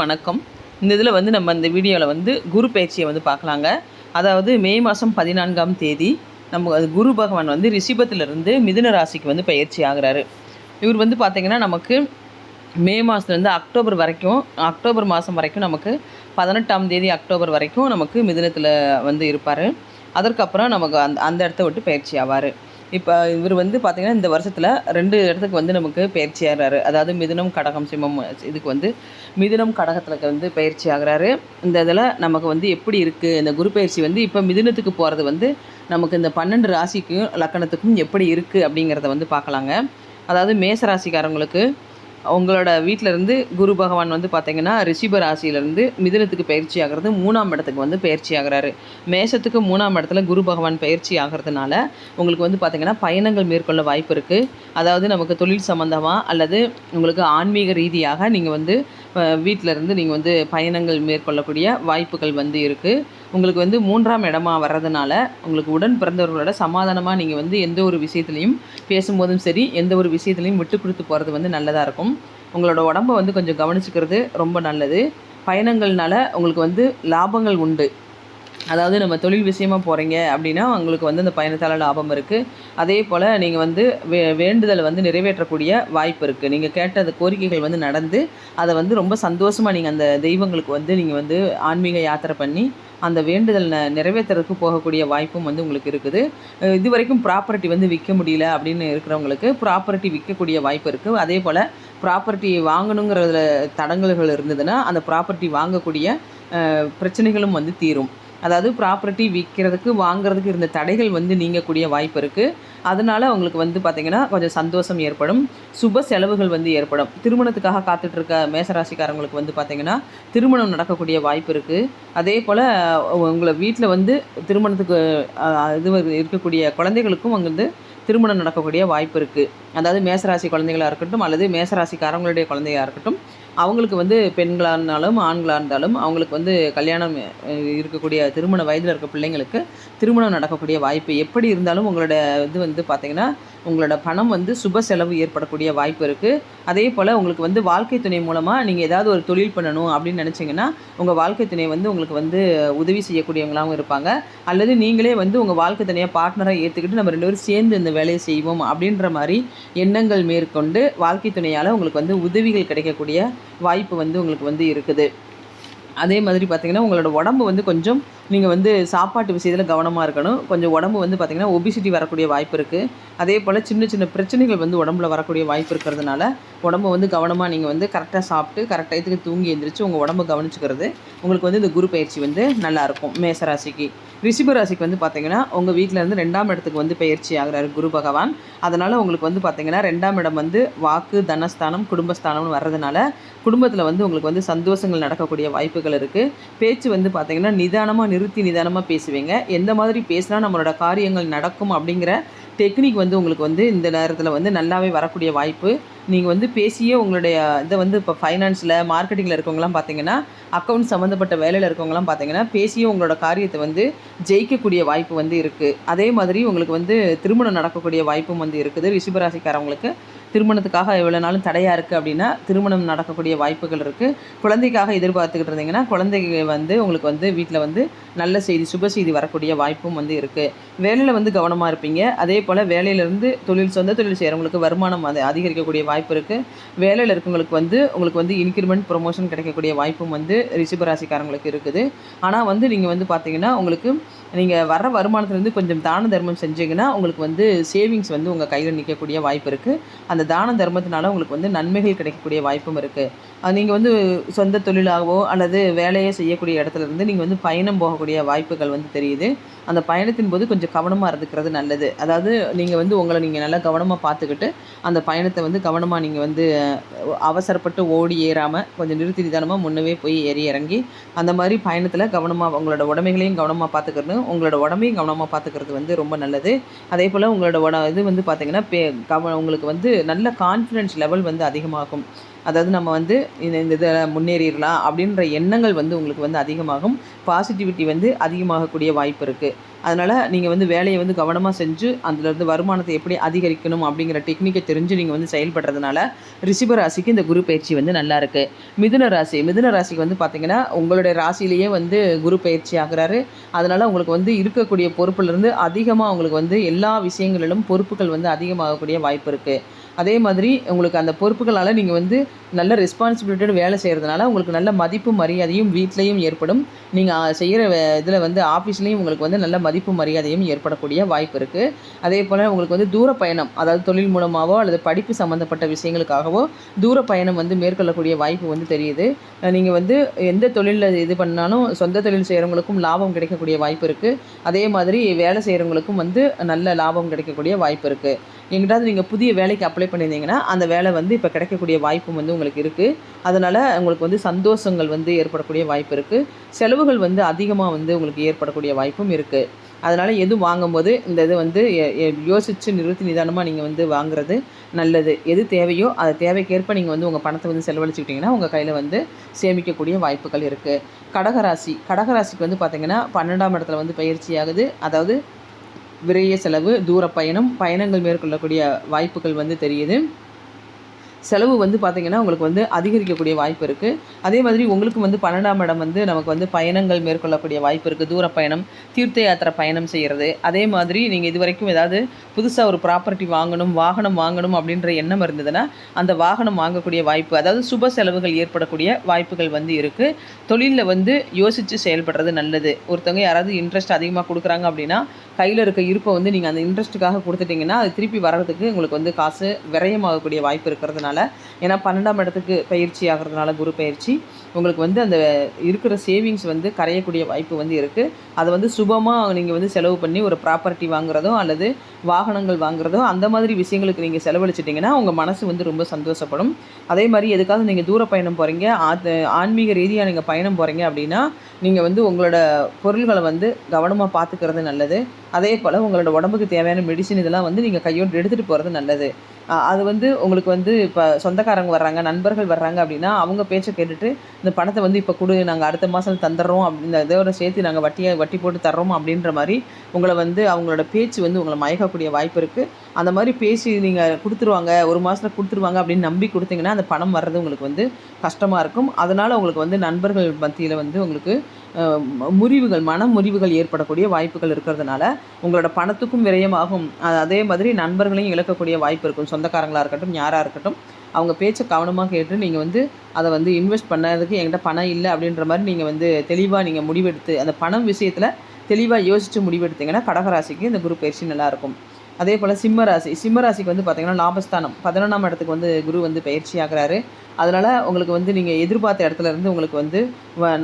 வணக்கம். இந்த இதில் வந்து நம்ம இந்த வீடியோவில் வந்து குரு பயிற்சியை வந்து பார்க்கலாங்க அதாவது மே மாதம் பதினான்காம் தேதி நம்ம அது குரு பகவான் வந்து ரிஷிபத்திலிருந்து மிதுன ராசிக்கு வந்து பயிற்சி ஆகுறாரு. இவர் வந்து பார்த்திங்கன்னா நமக்கு மே மாதத்துலேருந்து அக்டோபர் வரைக்கும் அக்டோபர் மாதம் வரைக்கும் நமக்கு பதினெட்டாம் தேதி அக்டோபர் வரைக்கும் நமக்கு மிதுனத்தில் வந்து இருப்பார். அதற்கப்புறம் நமக்கு அந்த அந்த இடத்த விட்டு பயிற்சி ஆவார். இப்போ இவர் வந்து பார்த்திங்கன்னா இந்த வருஷத்தில் ரெண்டு இடத்துக்கு வந்து நமக்கு பயிற்சி ஆகிறாரு. அதாவது மிதுனம் கடகம் சிம்மம் இதுக்கு வந்து மிதுனம் கடகத்தில் வந்து பயிற்சி ஆகுறாரு. இந்த இதில் நமக்கு வந்து எப்படி இருக்குது இந்த குரு பயிற்சி வந்து இப்போ மிதுனத்துக்கு போகிறது வந்து நமக்கு இந்த பன்னெண்டு ராசிக்கும் லக்கணத்துக்கும் எப்படி இருக்குது அப்படிங்கிறத வந்து பார்க்கலாங்க அதாவது மேச ராசிக்காரங்களுக்கு உங்களோட வீட்டிலேருந்து குரு பகவான் வந்து பார்த்தீங்கன்னா ரிஷிப ராசியிலேருந்து மிதுனத்துக்கு பயிற்சி ஆகிறது மூணாம் இடத்துக்கு வந்து பயிற்சி ஆகிறாரு. மேஷத்துக்கு மூணாம் இடத்துல குரு பகவான் பயிற்சி ஆகிறதுனால உங்களுக்கு வந்து பார்த்திங்கன்னா பயணங்கள் மேற்கொள்ள வாய்ப்பு இருக்குது அதாவது நமக்கு தொழில் சம்மந்தமாக அல்லது உங்களுக்கு ஆன்மீக ரீதியாக நீங்கள் வந்து வீட்டில் இருந்து நீங்கள் வந்து பயணங்கள் மேற்கொள்ளக்கூடிய வாய்ப்புகள் வந்து இருக்குது உங்களுக்கு வந்து மூன்றாம் இடமா வர்றதுனால உங்களுக்கு உடன் பிறந்தவர்களோட சமாதானமாக நீங்கள் வந்து எந்த ஒரு விஷயத்துலையும் பேசும்போதும் சரி எந்த ஒரு விஷயத்துலையும் விட்டு கொடுத்து போகிறது வந்து நல்லதாக இருக்கும். உங்களோட உடம்பை வந்து கொஞ்சம் கவனிச்சுக்கிறது ரொம்ப நல்லது. பயணங்கள்னால உங்களுக்கு வந்து லாபங்கள் உண்டு. அதாவது நம்ம தொழில் விஷயமா போகிறீங்க அப்படின்னா உங்களுக்கு வந்து அந்த பயணத்தால் லாபம் இருக்குது அதே போல் நீங்கள் வந்து வே வேண்டுதலை வந்து நிறைவேற்றக்கூடிய வாய்ப்பு இருக்குது நீங்கள் கேட்ட அந்த கோரிக்கைகள் வந்து நடந்து அதை வந்து ரொம்ப சந்தோஷமாக நீங்கள் அந்த தெய்வங்களுக்கு வந்து நீங்கள் வந்து ஆன்மீக யாத்திரை பண்ணி அந்த வேண்டுதல் நிறைவேற்றுறதுக்கு போகக்கூடிய வாய்ப்பும் வந்து உங்களுக்கு இருக்குது. இது வரைக்கும் ப்ராப்பர்ட்டி வந்து விற்க முடியல அப்படின்னு இருக்கிறவங்களுக்கு ப்ராப்பர்ட்டி விற்கக்கூடிய வாய்ப்பு இருக்குது அதே போல் ப்ராப்பர்ட்டி வாங்கணுங்கிறதுல தடங்கல்கள் இருந்ததுன்னா அந்த ப்ராப்பர்ட்டி வாங்கக்கூடிய பிரச்சனைகளும் வந்து தீரும். அதாவது ப்ராப்பர்ட்டி விற்கிறதுக்கு வாங்குறதுக்கு இருந்த தடைகள் வந்து நீங்கக்கூடிய வாய்ப்பு இருக்குது அதனால் அவங்களுக்கு வந்து பார்த்திங்கன்னா கொஞ்சம் சந்தோஷம் ஏற்படும். சுப செலவுகள் வந்து ஏற்படும். திருமணத்துக்காக காத்துட்ருக்க மேசராசிக்காரங்களுக்கு வந்து பார்த்திங்கன்னா திருமணம் நடக்கக்கூடிய வாய்ப்பு இருக்குது அதே போல் உங்களை வீட்டில் வந்து திருமணத்துக்கு இது இருக்கக்கூடிய குழந்தைகளுக்கும் வந்து திருமணம் நடக்கக்கூடிய வாய்ப்பு இருக்குது அதாவது மேசராசி குழந்தைகளாக இருக்கட்டும் அல்லது மேசராசிக்காரங்களுடைய குழந்தையாக இருக்கட்டும் அவங்களுக்கு வந்து பெண்களாக இருந்தாலும் ஆண்களாக இருந்தாலும் அவங்களுக்கு வந்து கல்யாணம் இருக்கக்கூடிய திருமண வயதில் இருக்க பிள்ளைங்களுக்கு திருமணம் நடக்கக்கூடிய வாய்ப்பு எப்படி இருந்தாலும் உங்களோட இது வந்து பார்த்திங்கன்னா உங்களோட பணம் வந்து சுப செலவு ஏற்படக்கூடிய வாய்ப்பு இருக்குது அதே போல் உங்களுக்கு வந்து வாழ்க்கை துணை மூலமாக நீங்கள் ஏதாவது ஒரு தொழில் பண்ணணும் அப்படின்னு நினச்சிங்கன்னா உங்கள் வாழ்க்கை துணை வந்து உங்களுக்கு வந்து உதவி செய்யக்கூடியவங்களாகவும் இருப்பாங்க. அல்லது நீங்களே வந்து உங்கள் வாழ்க்கை துணையாக பார்ட்னராக ஏற்றுக்கிட்டு நம்ம ரெண்டு பேரும் சேர்ந்து இந்த வேலையை செய்வோம் அப்படின்ற மாதிரி எண்ணங்கள் மேற்கொண்டு வாழ்க்கை துணையால் உங்களுக்கு வந்து உதவிகள் கிடைக்கக்கூடிய வாய்ப்பு வந்து உங்களுக்கு வந்து இருக்குது. அதே மாதிரி பார்த்திங்கன்னா உங்களோட உடம்பு வந்து கொஞ்சம் நீங்கள் வந்து சாப்பாட்டு விஷயத்தில் கவனமாக இருக்கணும். கொஞ்சம் உடம்பு வந்து பார்த்திங்கன்னா ஒபிசிட்டி வரக்கூடிய வாய்ப்பு இருக்குது அதே போல் சின்ன சின்ன பிரச்சனைகள் வந்து உடம்புல வரக்கூடிய வாய்ப்பு இருக்கிறதுனால உடம்பு வந்து கவனமாக நீங்கள் வந்து கரெக்டாக சாப்பிட்டு கரெக்ட் இதுக்கு தூங்கி எழுந்திரிச்சு உங்கள் உடம்பு கவனிச்சுக்கிறது உங்களுக்கு வந்து இந்த குரு பயிற்சி வந்து நல்லாயிருக்கும் மேசராசிக்கு. ரிஷிபராசிக்கு வந்து பார்த்திங்கன்னா உங்கள் வீட்டில் இருந்து ரெண்டாம் இடத்துக்கு வந்து பயிற்சி ஆகிறாரு குரு பகவான். அதனால் உங்களுக்கு வந்து பார்த்திங்கன்னா ரெண்டாம் இடம் வந்து வாக்கு தனஸ்தானம் குடும்பஸ்தானம்னு வர்றதுனால குடும்பத்தில் வந்து உங்களுக்கு வந்து சந்தோஷங்கள் நடக்கக்கூடிய வாய்ப்புகள் இருக்குது பேச்சு வந்து பார்த்திங்கன்னா நிதானமாக நிறுத்தி நிதானமாக பேசுவீங்க. எந்த மாதிரி பேசினா நம்மளோட காரியங்கள் நடக்கும் அப்படிங்கிற டெக்னிக் வந்து உங்களுக்கு வந்து இந்த நேரத்தில் வந்து நல்லாவே வரக்கூடிய வாய்ப்பு. நீங்கள் வந்து பேசியே உங்களுடைய இதை வந்து இப்போ ஃபைனான்ஸில் மார்க்கெட்டிங்கில் இருக்கவங்களாம் பார்த்தீங்கன்னா அக்கௌண்ட் சம்மந்தப்பட்ட வேலையில் இருக்கவங்களாம் பார்த்தீங்கன்னா பேசியே உங்களோட காரியத்தை வந்து ஜெயிக்கக்கூடிய வாய்ப்பு வந்து இருக்குது அதே மாதிரி உங்களுக்கு வந்து திருமணம் நடக்கக்கூடிய வாய்ப்பும் வந்து இருக்குது. ரிஷிபராசிக்காரவங்களுக்கு திருமணத்துக்காக எவ்வளோ நாளும் தடையாக இருக்குது அப்படின்னா திருமணம் நடக்கக்கூடிய வாய்ப்புகள் இருக்குது குழந்தைக்காக எதிர்பார்த்துக்கிட்டு இருந்தீங்கன்னா குழந்தைங்க வந்து உங்களுக்கு வந்து வீட்டில் வந்து நல்ல செய்தி சுப செய்தி வரக்கூடிய வாய்ப்பும் வந்து இருக்குது வேலையில் வந்து கவனமாக இருப்பீங்க. அதே போல் வேலையிலேருந்து தொழில் சொந்த தொழில் செய்கிறவங்களுக்கு வருமானம் அது அதிகரிக்கக்கூடிய வாய்ப்பு இருக்குது வேலையில் இருக்கவங்களுக்கு வந்து உங்களுக்கு வந்து இன்க்ரிமெண்ட் ப்ரொமோஷன் கிடைக்கக்கூடிய வாய்ப்பும் வந்து ரிஷபராசிக்காரங்களுக்கு இருக்குது. ஆனால் வந்து நீங்கள் வந்து பார்த்தீங்கன்னா உங்களுக்கு நீங்கள் வர வருமானத்துலேருந்து கொஞ்சம் தான தர்மம் செஞ்சீங்கன்னா உங்களுக்கு வந்து சேவிங்ஸ் வந்து உங்கள் கையில் நிற்கக்கூடிய வாய்ப்பு இருக்குது அந்த தான தர்மத்தினால உங்களுக்கு வந்து நன்மைகள் கிடைக்கக்கூடிய வாய்ப்பும் இருக்குது நீங்கள் வந்து சொந்த தொழிலாகவோ அல்லது வேலையை செய்யக்கூடிய இடத்துல இருந்து நீங்கள் வந்து பயணம் போகக்கூடிய வாய்ப்புகள் வந்து தெரியுது. அந்த பயணத்தின் போது கொஞ்சம் கவனமாக இருந்துக்கிறது நல்லது. அதாவது நீங்கள் வந்து உங்களை நீங்கள் நல்லா கவனமாக பார்த்துக்கிட்டு அந்த பயணத்தை வந்து கவனமாக நீங்கள் வந்து அவசரப்பட்டு ஓடி ஏறாமல் கொஞ்சம் நிறுத்தி நிதானமாக முன்னவே போய் ஏறி இறங்கி அந்த மாதிரி பயணத்தில் கவனமாக உங்களோட உடமைகளையும் கவனமாக பார்த்துக்கிறது உங்களோட உடம்பையும் கவனமாக பார்த்துக்கிறது வந்து ரொம்ப நல்லது. அதே போல் உங்களோட உட இது வந்து பார்த்திங்கன்னா பே கவ உங்களுக்கு வந்து நல்ல கான்ஃபிடென்ஸ் லெவல் வந்து அதிகமாகும். அதாவது நம்ம வந்து இந்த இந்த இதில் முன்னேறிடலாம் அப்படின்ற எண்ணங்கள் வந்து உங்களுக்கு வந்து அதிகமாகும். பாசிட்டிவிட்டி வந்து அதிகமாகக்கூடிய வாய்ப்பு இருக்குது அதனால் நீங்கள் வந்து வேலையை வந்து கவனமாக செஞ்சு அதுலேருந்து வருமானத்தை எப்படி அதிகரிக்கணும் அப்படிங்கிற டெக்னிக்கை தெரிஞ்சு நீங்கள் வந்து செயல்படுறதுனால ரிஷப ராசிக்கு இந்த குரு பயிற்சி வந்து நல்லா இருக்குது மிதுன ராசி மிதுன ராசிக்கு வந்து பார்த்திங்கன்னா உங்களுடைய ராசியிலேயே வந்து குரு பயிற்சி ஆகுறாரு. அதனால் உங்களுக்கு வந்து இருக்கக்கூடிய பொறுப்புலேருந்து அதிகமாக உங்களுக்கு வந்து எல்லா விஷயங்களிலும் பொறுப்புகள் வந்து அதிகமாகக்கூடிய வாய்ப்பு இருக்குது அதே மாதிரி உங்களுக்கு அந்த பொறுப்புகளால் நீங்கள் வந்து நல்ல ரெஸ்பான்சிபிலிட்டியோட வேலை செய்கிறதுனால உங்களுக்கு நல்ல மதிப்பு மரியாதையும் வீட்லேயும் ஏற்படும். நீங்கள் செய்கிற இதில் வந்து ஆஃபீஸ்லேயும் உங்களுக்கு வந்து நல்ல மதிப்பு மரியாதையும் ஏற்படக்கூடிய வாய்ப்பு இருக்குது அதே போல் உங்களுக்கு வந்து தூர பயணம் அதாவது தொழில் மூலமாகவோ அல்லது படிப்பு சம்மந்தப்பட்ட விஷயங்களுக்காகவோ தூர பயணம் வந்து மேற்கொள்ளக்கூடிய வாய்ப்பு வந்து தெரியுது. நீங்கள் வந்து எந்த தொழிலில் இது பண்ணாலும் சொந்த தொழில் செய்கிறவங்களுக்கும் லாபம் கிடைக்கக்கூடிய வாய்ப்பு இருக்குது அதே மாதிரி வேலை செய்கிறவங்களுக்கும் வந்து நல்ல லாபம் கிடைக்கக்கூடிய வாய்ப்பு இருக்குது எங்கிட்டாவது நீங்கள் புதிய வேலைக்கு அப்ளை பண்ணியிருந்தீங்கன்னா அந்த வேலை வந்து இப்போ கிடைக்கக்கூடிய வாய்ப்பும் வந்து உங்களுக்கு இருக்குது அதனால் உங்களுக்கு வந்து சந்தோஷங்கள் வந்து ஏற்படக்கூடிய வாய்ப்பு இருக்குது செலவுகள் வந்து அதிகமாக வந்து உங்களுக்கு ஏற்படக்கூடிய வாய்ப்பும் இருக்குது அதனால் எது வாங்கும்போது இந்த இது வந்து யோசித்து நிறுத்தி நிதானமாக நீங்கள் வந்து வாங்குறது நல்லது. எது தேவையோ அது தேவைக்கேற்ப நீங்கள் வந்து உங்கள் பணத்தை வந்து செலவழிச்சுக்கிட்டிங்கன்னா உங்கள் கையில் வந்து சேமிக்கக்கூடிய வாய்ப்புகள் இருக்குது கடகராசி கடகராசிக்கு வந்து பார்த்திங்கன்னா பன்னெண்டாம் இடத்துல வந்து பயிற்சி ஆகுது. அதாவது விரைய செலவு தூர பயணம் பயணங்கள் மேற்கொள்ளக்கூடிய வாய்ப்புகள் வந்து தெரியுது. செலவு வந்து பார்த்திங்கன்னா உங்களுக்கு வந்து அதிகரிக்கக்கூடிய வாய்ப்பு இருக்குது அதே மாதிரி உங்களுக்கு வந்து பன்னெண்டாம் இடம் வந்து நமக்கு வந்து பயணங்கள் மேற்கொள்ளக்கூடிய வாய்ப்பு இருக்குது தூர பயணம் தீர்த்த யாத்திரை பயணம் செய்கிறது அதே மாதிரி நீங்கள் இது வரைக்கும் ஏதாவது புதுசாக ஒரு ப்ராப்பர்ட்டி வாங்கணும் வாகனம் வாங்கணும் அப்படின்ற எண்ணம் இருந்ததுன்னா அந்த வாகனம் வாங்கக்கூடிய வாய்ப்பு அதாவது சுப செலவுகள் ஏற்படக்கூடிய வாய்ப்புகள் வந்து இருக்குது தொழிலில் வந்து யோசித்து செயல்படுறது நல்லது. ஒருத்தவங்க யாராவது இன்ட்ரெஸ்ட் அதிகமாக கொடுக்குறாங்க அப்படின்னா கையில் இருக்க இருப்பை வந்து நீங்கள் அந்த இன்ட்ரெஸ்ட்டுக்காக கொடுத்துட்டிங்கன்னா அது திருப்பி வர்றதுக்கு உங்களுக்கு வந்து காசு விரயமாகக்கூடிய வாய்ப்பு இருக்கிறதுனால ஏன்னா பன்னெண்டாம் இடத்துக்கு பயிற்சி ஆகிறதுனால குரு பயிற்சி. உங்களுக்கு வந்து அந்த இருக்கிற சேவிங்ஸ் வந்து கரையக்கூடிய வாய்ப்பு வந்து இருக்குது அதை வந்து சுபமாக நீங்கள் வந்து செலவு பண்ணி ஒரு ப்ராப்பர்ட்டி வாங்குறதோ அல்லது வாகனங்கள் வாங்குறதோ அந்த மாதிரி விஷயங்களுக்கு நீங்கள் செலவழிச்சிட்டிங்கன்னா உங்கள் மனசு வந்து ரொம்ப சந்தோஷப்படும். அதே மாதிரி எதுக்காவது நீங்கள் தூர பயணம் போகிறீங்க ஆன்மீக ரீதியாக நீங்கள் பயணம் போகிறீங்க அப்படின்னா நீங்கள் வந்து உங்களோட பொருள்களை வந்து கவனமாக பார்த்துக்கிறது நல்லது. அதே போல் உங்களோட உடம்புக்கு தேவையான மெடிசின் இதெல்லாம் வந்து நீங்கள் கையோடு எடுத்துகிட்டு போகிறது நல்லது. அது வந்து உங்களுக்கு வந்து இப்போ சொந்தக்காரங்க வர்றாங்க நண்பர்கள் வர்றாங்க அப்படின்னா அவங்க பேச்சை கேட்டுட்டு இந்த பணத்தை வந்து இப்போ கொடு நாங்கள் அடுத்த மாதம் தந்துடுறோம் அப்படி இந்த இதோட சேர்த்து நாங்கள் வட்டியை வட்டி போட்டு தர்றோம் அப்படின்ற மாதிரி உங்களை வந்து அவங்களோட பேச்சு வந்து உங்களை மயக்கக்கூடிய வாய்ப்பு இருக்குது அந்த மாதிரி பேசி நீங்கள் கொடுத்துருவாங்க ஒரு மாதத்தில் கொடுத்துருவாங்க அப்படின்னு நம்பி கொடுத்தீங்கன்னா அந்த பணம் வர்றது உங்களுக்கு வந்து கஷ்டமாக இருக்கும். அதனால் உங்களுக்கு வந்து நண்பர்கள் மத்தியில் வந்து உங்களுக்கு முறிவுகள் மன முறிவுகள் ஏற்படக்கூடிய வாய்ப்புகள் இருக்கிறதுனால உங்களோட பணத்துக்கும் விரயமாகும். அதே மாதிரி நண்பர்களையும் இழக்கக்கூடிய வாய்ப்பு இருக்கும். சொந்தக்காரங்களாக இருக்கட்டும் யாராக இருக்கட்டும். அவங்க பேச்சை கவனமாக கேட்டு நீங்கள் வந்து அதை வந்து இன்வெஸ்ட் பண்ணதுக்கு என்கிட்ட பணம் இல்லை அப்படின்ற மாதிரி நீங்கள் வந்து தெளிவாக நீங்கள் முடிவெடுத்து அந்த பணம் விஷயத்தில் தெளிவாக யோசித்து முடிவெடுத்தீங்கன்னா கடகராசிக்கு இந்த குரு பயிற்சி நல்லாயிருக்கும் அதே போல் சிம்மராசி. சிம்மராசிக்கு வந்து பார்த்திங்கன்னா லாபஸ்தானம். பதினொன்றாம் இடத்துக்கு வந்து குரு வந்து பயிற்சி ஆகிறாரு. அதனால் உங்களுக்கு வந்து நீங்கள் எதிர்பார்த்த இடத்துல இருந்து உங்களுக்கு வந்து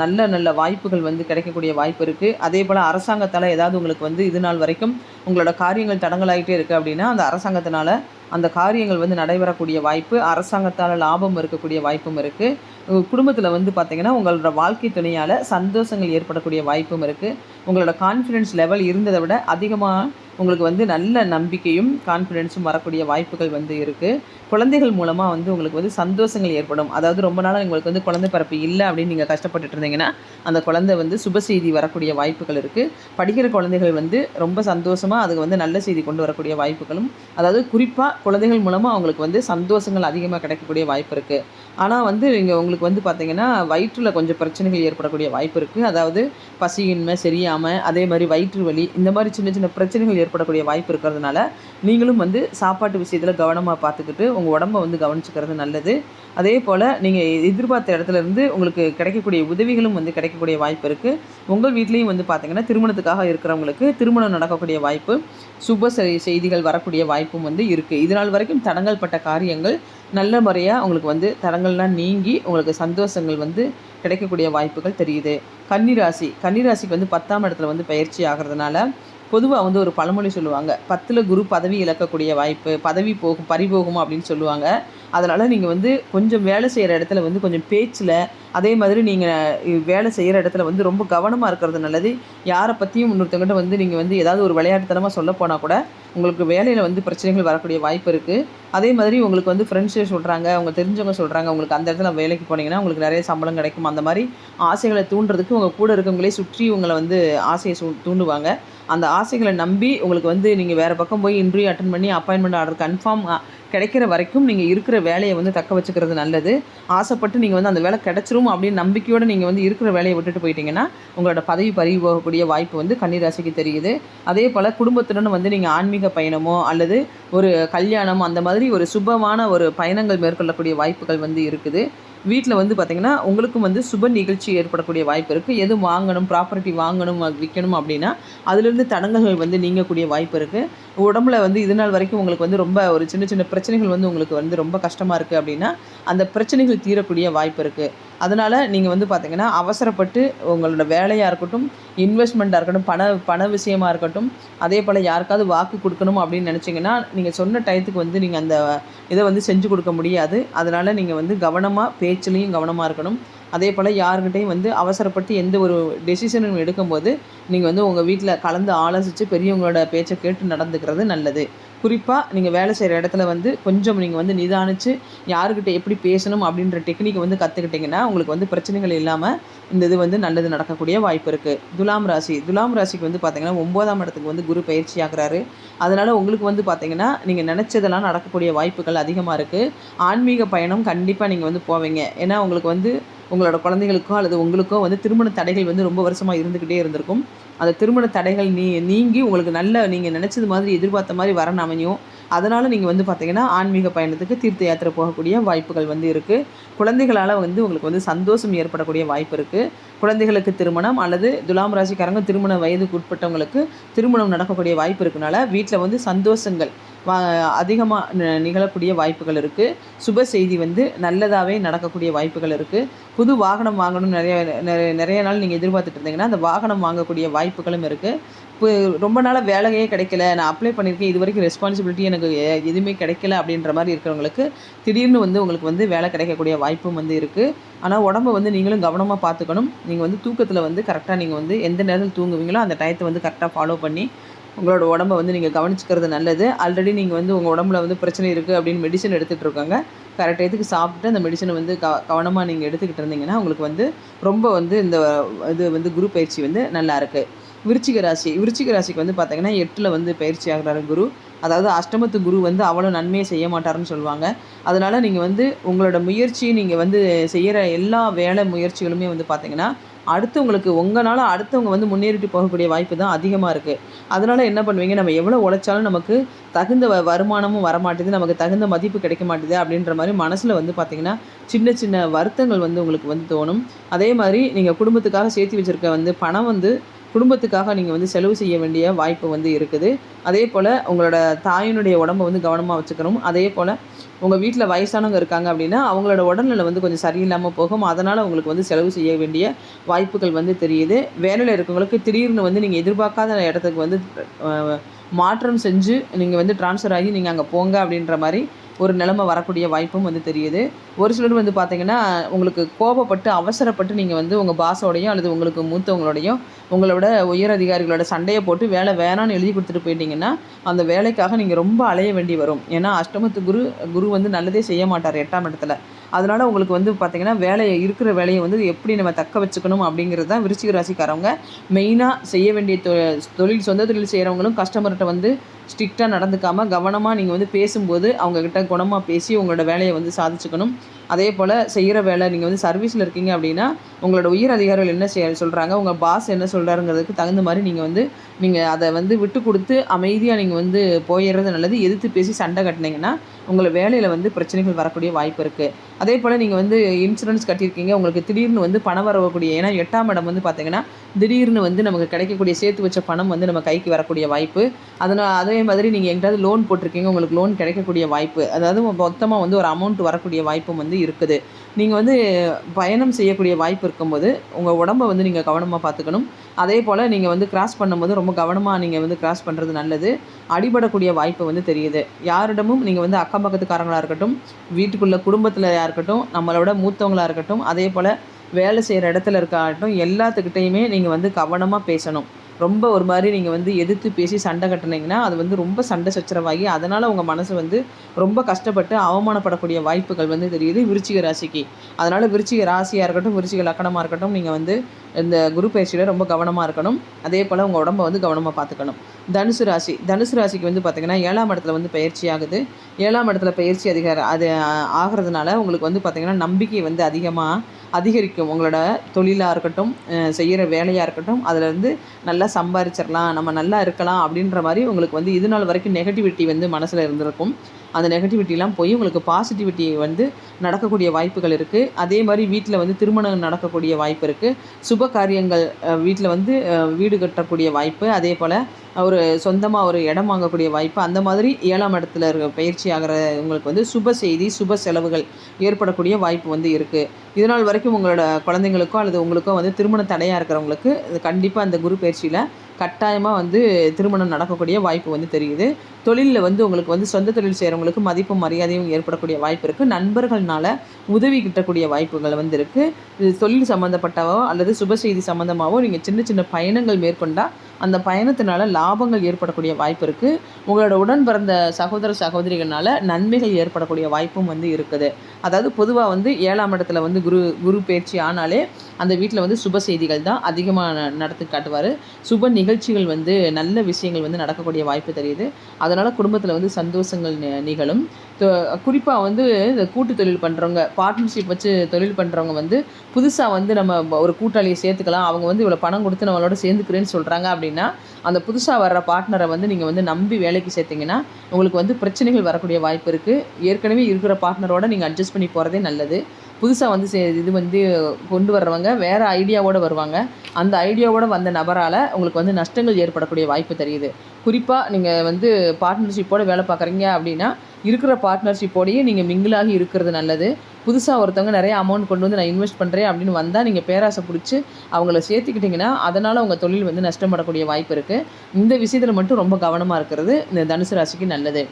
நல்ல நல்ல வாய்ப்புகள் வந்து கிடைக்கக்கூடிய வாய்ப்பு இருக்குது அதே போல் அரசாங்கத்தால் ஏதாவது உங்களுக்கு வந்து இது நாள் வரைக்கும் உங்களோட காரியங்கள் தடங்கலாகிட்டே இருக்குது அப்படின்னா அந்த அரசாங்கத்தினால அந்த காரியங்கள் வந்து நடைபெறக்கூடிய வாய்ப்பு அரசாங்கத்தால் லாபம் இருக்கக்கூடிய வாய்ப்பும் இருக்குது குடும்பத்தில் வந்து பார்த்திங்கன்னா உங்களோட வாழ்க்கை துணையால் சந்தோஷங்கள் ஏற்படக்கூடிய வாய்ப்பும் இருக்குது உங்களோட கான்ஃபிடென்ஸ் லெவல் இருந்ததை விட அதிகமாக உங்களுக்கு வந்து நல்ல நம்பிக்கையும் கான்ஃபிடென்ஸும் வரக்கூடிய வாய்ப்புகள் வந்து இருக்குது குழந்தைகள் மூலமாக வந்து உங்களுக்கு வந்து சந்தோஷங்கள் ஏற்படும். அதாவது ரொம்ப நாளாக உங்களுக்கு வந்து குழந்தை பிறப்பு இல்லை அப்படின்னு நீங்கள் கஷ்டப்பட்டுட்டு இருந்தீங்கன்னா அந்த குழந்தை வந்து சுப செய்தி வரக்கூடிய வாய்ப்புகள் இருக்குது படிக்கிற குழந்தைகள் வந்து ரொம்ப சந்தோஷமாக அதுக்கு வந்து நல்ல செய்தி கொண்டு வரக்கூடிய வாய்ப்புகளும் அதாவது குறிப்பாக குழந்தைகள் மூலமாக அவங்களுக்கு வந்து சந்தோஷங்கள் அதிகமாக கிடைக்கக்கூடிய வாய்ப்பு இருக்குது ஆனால் வந்து இங்கே உங்களுக்கு வந்து பார்த்திங்கன்னா வயிற்றில் கொஞ்சம் பிரச்சனைகள் ஏற்படக்கூடிய வாய்ப்பு இருக்குது அதாவது பசியின்மை சரியாமல் அதே மாதிரி வயிற்று வலி இந்த மாதிரி சின்ன சின்ன பிரச்சனைகள் ஏற்படக்கூடிய வாய்ப்பு இருக்கிறதுனால நீங்களும் வந்து சாப்பாட்டு விஷயத்தில் கவனமாக பார்த்துக்கிட்டு உங்கள் உடம்பை வந்து கவனிச்சுக்கிறது நல்லது. அதே போல் நீங்கள் எதிர்பார்த்த இடத்துல இருந்து உங்களுக்கு கிடைக்கக்கூடிய உதவிகளும் வந்து கிடைக்கக்கூடிய வாய்ப்பு இருக்குது உங்கள் வீட்லேயும் வந்து பார்த்திங்கன்னா திருமணத்துக்காக இருக்கிறவங்களுக்கு திருமணம் நடக்கக்கூடிய வாய்ப்பு சுப செய்திகள் வரக்கூடிய வாய்ப்பும் வந்து இருக்குது இது நாள் வரைக்கும் தடங்கள் பட்ட காரியங்கள் நல்ல முறையாக உங்களுக்கு வந்து தடங்கள்லாம் நீங்கி உங்களுக்கு சந்தோஷங்கள் வந்து கிடைக்கக்கூடிய வாய்ப்புகள் தெரியுது. கன்னிராசி கன்னிராசிக்கு வந்து பத்தாம் இடத்துல வந்து பயிற்சி ஆகிறதுனால பொதுவாக வந்து ஒரு பழமொழி சொல்லுவாங்க. பத்தில் குரு பதவி இழக்கக்கூடிய வாய்ப்பு பதவி போகும் பறிபோகும் அப்படின்னு சொல்லுவாங்க. அதனால் நீங்கள் வந்து கொஞ்சம் வேலை செய்கிற இடத்துல வந்து கொஞ்சம் பேச்சில் அதே மாதிரி நீங்கள் வேலை செய்கிற இடத்துல வந்து ரொம்ப கவனமாக இருக்கிறது நல்லது. யாரை பற்றியும் இன்னொருத்தவங்ககிட்ட வந்து நீங்கள் வந்து ஏதாவது ஒரு விளையாட்டுத்தனமாக சொல்ல போனால் கூட உங்களுக்கு வேலையில் வந்து பிரச்சனைகள் வரக்கூடிய வாய்ப்பு இருக்குது அதே மாதிரி உங்களுக்கு வந்து ஃப்ரெண்ட்ஸே சொல்கிறாங்க அவங்க தெரிஞ்சவங்க சொல்கிறாங்க உங்களுக்கு அந்த இடத்துல வேலைக்கு போனீங்கன்னா உங்களுக்கு நிறைய சம்பளம் கிடைக்கும். அந்த மாதிரி ஆசைகளை தூண்டுறதுக்கு உங்கள் கூட இருக்கவங்களே சுற்றி உங்களை வந்து ஆசையை தூண்டுவாங்க. அந்த ஆசைகளை நம்பி உங்களுக்கு வந்து நீங்கள் வேறு பக்கம் போய் இன்டர்வியூ அட்டன் பண்ணி அப்பாயின்மெண்ட் ஆர்டர் கன்ஃபார்ம் கிடைக்கிற வரைக்கும் நீங்கள் இருக்கிற வேலையை வந்து தக்க வச்சுக்கிறது நல்லது. ஆசைப்பட்டு நீங்கள் வந்து அந்த வேலை கிடச்சிரும் அப்படின்னு நம்பிக்கையோடு நீங்கள் வந்து இருக்கிற வேலையை விட்டுட்டு போயிட்டீங்கன்னா உங்களோட பதவி பறிவு போகக்கூடிய வாய்ப்பு வந்து கன்னிராசிக்கு தெரியுது. அதே போல் குடும்பத்துடன் வந்து நீங்கள் ஆன்மீக பயணமோ அல்லது ஒரு கல்யாணம் அந்த மாதிரி ஒரு சுபமான ஒரு பயணங்கள் மேற்கொள்ளக்கூடிய வாய்ப்புகள் வந்து இருக்குது. வீட்டில் வந்து பார்த்திங்கன்னா உங்களுக்கும் வந்து சுப நிகழ்ச்சி ஏற்படக்கூடிய வாய்ப்பு இருக்குது எது வாங்கணும் ப்ராப்பர்ட்டி வாங்கணும் விற்கணும் அப்படின்னா அதுலேருந்து தடங்கல்கள் வந்து நீங்கக்கூடிய வாய்ப்பு இருக்குது உடம்புல வந்து இது நாள் வரைக்கும் உங்களுக்கு வந்து ரொம்ப ஒரு சின்ன சின்ன பிரச்சனைகள் வந்து உங்களுக்கு வந்து ரொம்ப கஷ்டமாக இருக்குது அப்படின்னா அந்த பிரச்சனைகள் தீரக்கூடிய வாய்ப்பு இருக்குது அதனால் நீங்கள் வந்து பார்த்தீங்கன்னா அவசரப்பட்டு உங்களோட வேலையாக இருக்கட்டும் இன்வெஸ்ட்மெண்ட்டாக இருக்கட்டும் பண பண விஷயமா இருக்கட்டும் அதே போல் யாருக்காவது வாக்கு கொடுக்கணும் அப்படின்னு நினச்சிங்கன்னா நீங்கள் சொன்ன டயத்துக்கு வந்து நீங்கள் அந்த இதை வந்து செஞ்சு கொடுக்க முடியாது. அதனால் நீங்கள் வந்து கவனமாக பேச்சுலேயும் கவனமாக இருக்கணும். அதே போல் யாருக்கிட்டையும் வந்து அவசரப்பட்டு எந்த ஒரு டெசிஷனும் எடுக்கும்போது நீங்கள் வந்து உங்கள் வீட்டில் கலந்து ஆலோசித்து பெரியவங்களோட பேச்சை கேட்டு நடந்துக்கிறது நல்லது. குறிப்பாக நீங்கள் வேலை செய்கிற இடத்துல வந்து கொஞ்சம் நீங்கள் வந்து நிதானித்து யாருக்கிட்ட எப்படி பேசணும் அப்படின்ற டெக்னிக்கை வந்து கற்றுக்கிட்டிங்கன்னா உங்களுக்கு வந்து பிரச்சனைகள் இல்லாமல் இந்த இது வந்து நல்லது நடக்கக்கூடிய வாய்ப்பு இருக்குது துலாம் ராசி. துலாம் ராசிக்கு வந்து பார்த்திங்கன்னா ஒம்போதாம் இடத்துக்கு வந்து குரு பயிற்சி ஆகிறாரு. அதனால் உங்களுக்கு வந்து பார்த்திங்கன்னா நீங்கள் நினச்சதெல்லாம் நடக்கக்கூடிய வாய்ப்புகள் அதிகமாக இருக்குது ஆன்மீக பயணம் கண்டிப்பாக நீங்கள் வந்து போவீங்க. ஏன்னா உங்களுக்கு வந்து உங்களோட குழந்தைகளுக்கோ அல்லது உங்களுக்கோ வந்து திருமண தடைகள் வந்து ரொம்ப வருஷமாக இருந்துக்கிட்டே இருந்திருக்கும். அந்த திருமண தடைகள் நீ நீங்கி உங்களுக்கு நல்ல நீங்கள் நினச்சது மாதிரி எதிர்பார்த்த மாதிரி வரணும் அமையும். அதனால் நீங்கள் வந்து பார்த்தீங்கன்னா ஆன்மீக பயணத்துக்கு தீர்த்த யாத்திரை போகக்கூடிய வாய்ப்புகள் வந்து இருக்குது குழந்தைகளால் வந்து உங்களுக்கு வந்து சந்தோஷம் ஏற்படக்கூடிய வாய்ப்பு இருக்குது குழந்தைகளுக்கு திருமணம் அல்லது துலாம் ராசிக்காரங்க திருமண வயதுக்கு உட்பட்டவங்களுக்கு திருமணம் நடக்கக்கூடிய வாய்ப்பு இருக்கனால வீட்டில் வந்து சந்தோஷங்கள் அதிகமாக நிகழக்கூடிய வாய்ப்புகள் இருக்குது சுப செய்தி வந்து நல்லதாகவே நடக்கக்கூடிய வாய்ப்புகள் இருக்குது புது வாகனம் வாங்கணும் நிறைய நிறைய நிறைய நாள் நீங்கள் எதிர்பார்த்துட்டு இருந்தீங்கன்னா அந்த வாகனம் வாங்கக்கூடிய வாய்ப்புகளும் இருக்குது இப்போ ரொம்ப நாளாக வேலையே கிடைக்கல. நான் அப்ளை பண்ணியிருக்கேன் இது வரைக்கும் ரெஸ்பான்சிபிலிட்டி எனக்கு எதுவுமே கிடைக்கல அப்படின்ற மாதிரி இருக்கிறவங்களுக்கு திடீர்னு வந்து உங்களுக்கு வந்து வேலை கிடைக்கக்கூடிய வாய்ப்பும் வந்து இருக்குது ஆனால் உடம்பை வந்து நீங்களும் கவனமாக பார்த்துக்கணும். நீங்கள் வந்து தூக்கத்தில் வந்து கரெக்டாக நீங்கள் வந்து எந்த நேரத்தில் தூங்குவீங்களோ அந்த டயத்தை வந்து கரெக்டாக ஃபாலோ பண்ணி உங்களோட உடம்பை வந்து நீங்கள் கவனிச்சிக்கிறது நல்லது. ஆல்ரெடி நீங்கள் வந்து உங்கள் உடம்புல வந்து பிரச்சனை இருக்குது அப்படின்னு மெடிசன் எடுத்துகிட்டு இருக்காங்க. கரெக்ட் எதுக்கு சாப்பிட்டு அந்த மெடிசனை வந்து க கவனமாக நீங்கள் எடுத்துக்கிட்டு இருந்தீங்கன்னா உங்களுக்கு வந்து ரொம்ப வந்து இந்த இது வந்து குரு பயிற்சி வந்து நல்லா இருக்குது விருச்சிக ராசி விருச்சிக ராசிக்கு வந்து பார்த்திங்கன்னா எட்டில் வந்து பயிற்சி ஆகிறாரு குரு. அதாவது அஷ்டமத்து குரு வந்து அவ்வளோ நன்மையை செய்ய மாட்டாருன்னு சொல்லுவாங்க. அதனால் நீங்கள் வந்து உங்களோட முயற்சி நீங்கள் வந்து செய்கிற எல்லா வேலை முயற்சிகளுமே வந்து பார்த்திங்கன்னா அடுத்தவங்களுக்கு உங்களால் அடுத்தவங்க வந்து முன்னேறிட்டு போகக்கூடிய வாய்ப்பு தான் அதிகமாக இருக்குது அதனால் என்ன பண்ணுவீங்க? நம்ம எவ்வளோ உழைச்சாலும் நமக்கு தகுந்த வ வருமானமும் வரமாட்டேது. நமக்கு தகுந்த மதிப்பு கிடைக்க மாட்டேது அப்படின்ற மாதிரி மனசில் வந்து பார்த்திங்கன்னா சின்ன சின்ன வருத்தங்கள் வந்து உங்களுக்கு வந்து தோணும். அதே மாதிரி நீங்கள் குடும்பத்துக்காக சேர்த்து வச்சுருக்க வந்து பணம் வந்து குடும்பத்துக்காக நீங்கள் வந்து செலவு செய்ய வேண்டிய வாய்ப்பு வந்து இருக்குது. அதே போல் உங்களோட தாயினுடைய உடம்பை வந்து கவனமாக வச்சுக்கணும். அதே போல் உங்கள் வீட்டில் வயசானவங்க இருக்காங்க அப்படின்னா அவங்களோட உடல்நிலை வந்து கொஞ்சம் சரியில்லாமல் போகும். அதனால் உங்களுக்கு வந்து செலவு செய்ய வேண்டிய வாய்ப்புகள் வந்து தெரியுது. வேலையில் இருக்கவங்களுக்கு திடீர்னு வந்து நீங்கள் எதிர்பார்க்காத இடத்துக்கு வந்து மாற்றம் செஞ்சு நீங்கள் வந்து ட்ரான்ஸ்ஃபர் ஆகி நீங்கள் அங்கே போங்க அப்படின்ற மாதிரி ஒரு நிலமை வரக்கூடிய வாய்ப்பும் வந்து தெரியுது. ஒரு சிலர் வந்து பார்த்திங்கன்னா உங்களுக்கு கோபப்பட்டு அவசரப்பட்டு நீங்கள் வந்து உங்கள் பாஸோடையும் அல்லது உங்களுக்கு மூத்தவங்களோடையும் உங்களோட உயர் அதிகாரிகளோட சண்டையை போட்டு வேலை வேணான்னு எழுதி கொடுத்துட்டு போயிட்டீங்கன்னா அந்த வேலைக்காக நீங்கள் ரொம்ப அலைய வேண்டி வரும். ஏன்னா அஷ்டமத்து குரு குரு வந்து நல்லதே செய்ய மாட்டார் எட்டாம் இடத்துல. அதனால் உங்களுக்கு வந்து பார்த்திங்கன்னா வேலையை இருக்கிற வேலையை வந்து எப்படி நம்ம தக்க வச்சுக்கணும் அப்படிங்கிறது தான் விருச்சிக ராசிக்காரவங்க. மெயினாக செய்ய வேண்டிய தொழில் சொந்த தொழில் செய்கிறவங்களும் கஸ்டமர்கிட்ட வந்து ஸ்ட்ரிக்டாக நடந்துக்காமல் கவனமாக நீங்கள் வந்து பேசும்போது அவங்கக்கிட்ட குணமாக பேசி உங்களோட வேலையை வந்து சாதிச்சுக்கணும். அதே போல் செய்கிற வேலை நீங்கள் வந்து சர்வீஸில் இருக்கீங்க அப்படின்னா உங்களோட உயர் அதிகாரிகள் என்ன செய்ய சொல்கிறாங்க உங்கள் பாஸ் என்ன சொல்கிறாருங்கிறதுக்கு தகுந்த மாதிரி நீங்கள் வந்து நீங்கள் அதை வந்து விட்டு கொடுத்து அமைதியாக நீங்கள் வந்து போயிடுறது நல்லது. எதிர்த்து பேசி சண்டை கட்டினீங்கன்னா உங்களை வேலையில் வந்து பிரச்சனைகள் வரக்கூடிய வாய்ப்பு இருக்குது அதே போல் நீங்கள் வந்து இன்சூரன்ஸ் கட்டியிருக்கீங்க உங்களுக்கு திடீர்னு வந்து பணம் வரக்கூடிய ஏன்னா எட்டாம் இடம் வந்து பார்த்திங்கன்னா திடீர்னு வந்து நமக்கு கிடைக்கக்கூடிய சேர்த்து வச்ச பணம் வந்து நம்ம கைக்கு வரக்கூடிய வாய்ப்பு. அதனால் அதே மாதிரி நீங்கள் எங்கேயாவது லோன் போட்டிருக்கீங்க உங்களுக்கு லோன் கிடைக்கக்கூடிய வாய்ப்பு. அதாவது மொத்தமாக வந்து ஒரு அமௌண்ட் வரக்கூடிய வாய்ப்பும் வந்து இருக்குது. நீங்கள் வந்து பயணம் செய்யக்கூடிய வாய்ப்பு இருக்கும்போது உங்கள் உடம்பை வந்து நீங்கள் கவனமாக பார்த்துக்கணும் அதே போல் நீங்கள் வந்து கிராஸ் பண்ணும்போது ரொம்ப கவனமாக நீங்கள் வந்து கிராஸ் பண்ணுறது நல்லது. அடிபடக்கூடிய வாய்ப்பு வந்து தெரியுது. யாரிடமும் நீங்கள் வந்து அக்கம் பக்கத்துக்காரங்களாக இருக்கட்டும் வீட்டுக்குள்ளே குடும்பத்தில் இருக்கட்டும் நம்மளோட மூத்தவங்களாக இருக்கட்டும் அதே போல் வேலை செய்கிற இடத்துல இருக்காகட்டும் எல்லாத்துக்கிட்டேயுமே நீங்கள் வந்து கவனமாக பேசணும். ரொம்ப ஒரு மாதிரி நீங்கள் வந்து எதிர்த்து பேசி சண்டை கட்டுனீங்கன்னா அது வந்து ரொம்ப சண்டை சச்சரவாகி அதனால் உங்கள் மனசு வந்து ரொம்ப கஷ்டப்பட்டு அவமானப்படக்கூடிய வாய்ப்புகள் வந்து தெரியுது. விருச்சிக ராசிக்கு. அதனால் விருச்சிக ராசியாக இருக்கட்டும் விருச்சிக லக்கணமாக இருக்கட்டும் நீங்கள் வந்து இந்த குரு பயிற்சியில் ரொம்ப கவனமாக இருக்கணும். அதே போல் உங்கள் உடம்பை வந்து கவனமாக பார்த்துக்கணும் தனுசு ராசி. தனுசு ராசிக்கு வந்து பார்த்திங்கன்னா ஏழாம் இடத்துல வந்து பயிற்சி ஆகுது. ஏழாம் இடத்துல பயிற்சி அதிகார அது ஆகிறதுனால உங்களுக்கு வந்து பார்த்திங்கன்னா நம்பிக்கை வந்து அதிகமாக அதிகரிக்கும். உங்களோட தொழிலாக இருக்கட்டும் செய்கிற வேலையாக இருக்கட்டும் அதில் வந்து நல்லா சம்பாரிச்சிடலாம் நம்ம நல்லா இருக்கலாம் அப்படின்ற மாதிரி உங்களுக்கு வந்து இது நாள் வரைக்கும் நெகட்டிவிட்டி வந்து மனசில் இருந்திருக்கும். அந்த நெகட்டிவிட்டிலாம் போய் உங்களுக்கு பாசிட்டிவிட்டி வந்து நடக்கக்கூடிய வாய்ப்புகள் இருக்குது அதே மாதிரி வீட்டில் வந்து திருமணம் நடக்கக்கூடிய வாய்ப்பு இருக்குது சுப காரியங்கள் வீட்டில் வந்து வீடு கட்டக்கூடிய வாய்ப்பு அதே போல் ஒரு சொந்தமாக ஒரு இடம் வாங்கக்கூடிய வாய்ப்பு அந்த மாதிரி ஏழாம் இடத்துல இருக்க பயிற்சி ஆகிற உங்களுக்கு வந்து சுப செய்தி சுப செலவுகள் ஏற்படக்கூடிய வாய்ப்பு வந்து இருக்குது இதனால் வரைக்கும் உங்களோட குழந்தைங்களுக்கோ அல்லது உங்களுக்கோ வந்து திருமண தடையாக இருக்கிறவங்களுக்கு கண்டிப்பாக அந்த குரு பயிற்சியில் கட்டாயமாக வந்து திருமணம் நடக்கக்கூடிய வாய்ப்பு வந்து தெரியுது. தொழிலில் வந்து உங்களுக்கு வந்து சொந்த தொழில் செய்கிறவங்களுக்கு மதிப்பும் மரியாதையும் ஏற்படக்கூடிய வாய்ப்பு இருக்குது நண்பர்கள்னால உதவி கிட்டக்கூடிய வாய்ப்புகள் வந்து இருக்குது தொழில் சம்மந்தப்பட்டவோ அல்லது சுப செய்தி சம்மந்தமாகவோ நீங்கள் சின்ன சின்ன பயணங்கள் மேற்கொண்டால் அந்த பயணத்தினால லாபங்கள் ஏற்படக்கூடிய வாய்ப்பு இருக்குது உங்களோட உடன் பிறந்த சகோதர சகோதரிகள்னால் நன்மைகள் ஏற்படக்கூடிய வாய்ப்பும் வந்து இருக்குது. அதாவது பொதுவாக வந்து ஏழாம் இடத்துல வந்து குரு குரு பயிற்சி ஆனாலே அந்த வீட்டில் வந்து சுப செய்திகள் தான் அதிகமாக நடத்தி காட்டுவார். சுப நிகழ்ச்சிகள் வந்து நல்ல விஷயங்கள் வந்து நடக்கக்கூடிய வாய்ப்பு தெரியுது. அதனால் குடும்பத்தில் வந்து சந்தோஷங்கள் நிகழும். குறிப்பாக வந்து இந்த கூட்டு தொழில் பண்ணுறவங்க பார்ட்னர்ஷிப் வச்சு தொழில் பண்ணுறவங்க வந்து புதுசாக வந்து நம்ம ஒரு கூட்டாளியை சேர்த்துக்கலாம். அவங்க வந்து இவ்வளோ பணம் கொடுத்து நம்மளோட சேர்ந்துக்கிறேன்னு சொல்கிறாங்க அப்படின்னு அந்த புதுசாக வர்ற பார்ட்னரை வந்து நீங்கள் வந்து நம்பி வேலைக்கு சேர்த்திங்கன்னா உங்களுக்கு வந்து பிரச்சனைகள் வரக்கூடிய வாய்ப்பு இருக்குது ஏற்கனவே இருக்கிற பார்ட்னரோட நீங்கள் அட்ஜஸ்ட் பண்ணி போகிறதே நல்லது. புதுசாக வந்து சே இது வந்து கொண்டு வர்றவங்க வேறு ஐடியாவோடு வருவாங்க. அந்த ஐடியாவோடு வந்த நபரால் உங்களுக்கு வந்து நஷ்டங்கள் ஏற்படக்கூடிய வாய்ப்பு தெரியுது. குறிப்பாக நீங்கள் வந்து பார்ட்னர்ஷிப்போடு வேலை பார்க்குறீங்க அப்படின்னா இருக்கிற பார்ட்னர்ஷிப்போடையே நீங்கள் மிங்கிளாகி இருக்கிறது நல்லது. புதுசாக ஒருத்தவங்க நிறைய அமௌண்ட் கொண்டு வந்து நான் இன்வெஸ்ட் பண்ணுறேன் அப்படின்னு வந்தால் நீங்கள் பேராசை பிடிச்சி அவங்கள சேர்த்துக்கிட்டிங்கன்னா அதனால் உங்கள் தொழில் வந்து நஷ்டப்படக்கூடிய வாய்ப்பு இருக்குது இந்த விஷயத்தில் மட்டும் ரொம்ப கவனமாக இருக்கிறது இந்த தனுசு ராசிக்கு நல்லது.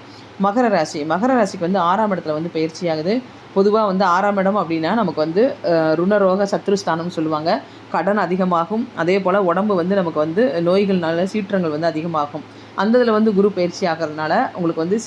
மகர ராசி. மகர ராசிக்கு வந்து ஆறாம் இடத்துல வந்து பயிற்சி ஆகுது. பொதுவாக வந்து ஆறாம் இடம் அப்படின்னா நமக்கு வந்து ருணரோக சத்ருஸ்தானம்னு சொல்லுவாங்க. கடன் அதிகமாகும். அதே போல் உடம்பு வந்து நமக்கு வந்து நோய்கள்னால சீற்றங்கள் வந்து அதிகமாகும். அந்த இதில் வந்து குரு பயிற்சி ஆகிறதுனால உங்களுக்கு வந்து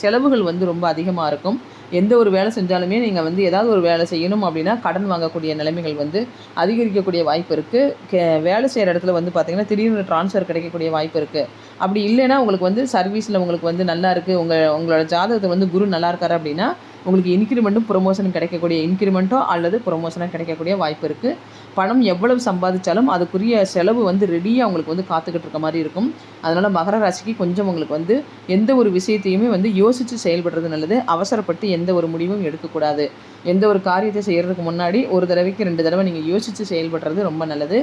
செலவுகள் வந்து ரொம்ப அதிகமாக இருக்கும். எந்த ஒரு வேலை செஞ்சாலுமே நீங்கள் வந்து ஏதாவது ஒரு வேலை செய்யணும் அப்படின்னா கடன் வாங்கக்கூடிய நிலைமைகள் வந்து அதிகரிக்கக்கூடிய வாய்ப்பு இருக்குது கே வேலை செய்கிற இடத்துல வந்து பார்த்திங்கன்னா திடீர்னு ட்ரான்ஸ்ஃபர் கிடைக்கக்கூடிய வாய்ப்பு இருக்குது அப்படி இல்லைன்னா உங்களுக்கு வந்து சர்வீஸில் உங்களுக்கு வந்து நல்லா இருக்குது உங்கள் உங்களோட ஜாதகத்தை வந்து குரு நல்லா இருக்காரு அப்படின்னா உங்களுக்கு இன்க்ரிமெண்ட்டும் ப்ரொமோஷன் கிடைக்கக்கூடிய இன்க்ரிமெண்ட்டோ அல்லது ப்ரொமோஷனாக கிடைக்கக்கூடிய வாய்ப்பு இருக்குது பணம் எவ்வளவு சம்பாதிச்சாலும் அதுக்குரிய செலவு வந்து ரெடியாக உங்களுக்கு வந்து காத்துக்கிட்டு இருக்க மாதிரி இருக்கும். அதனால் மகர ராசிக்கு கொஞ்சம் உங்களுக்கு வந்து எந்த ஒரு விஷயத்தையுமே வந்து யோசித்து செயல்படுறது நல்லது. அவசரப்பட்டு எந்த ஒரு முடிவும் எடுக்கக்கூடாது. எந்த ஒரு காரியத்தை செய்கிறதுக்கு முன்னாடி ஒரு தடவைக்கு ரெண்டு தடவை நீங்கள் யோசித்து செயல்படுறது ரொம்ப நல்லது.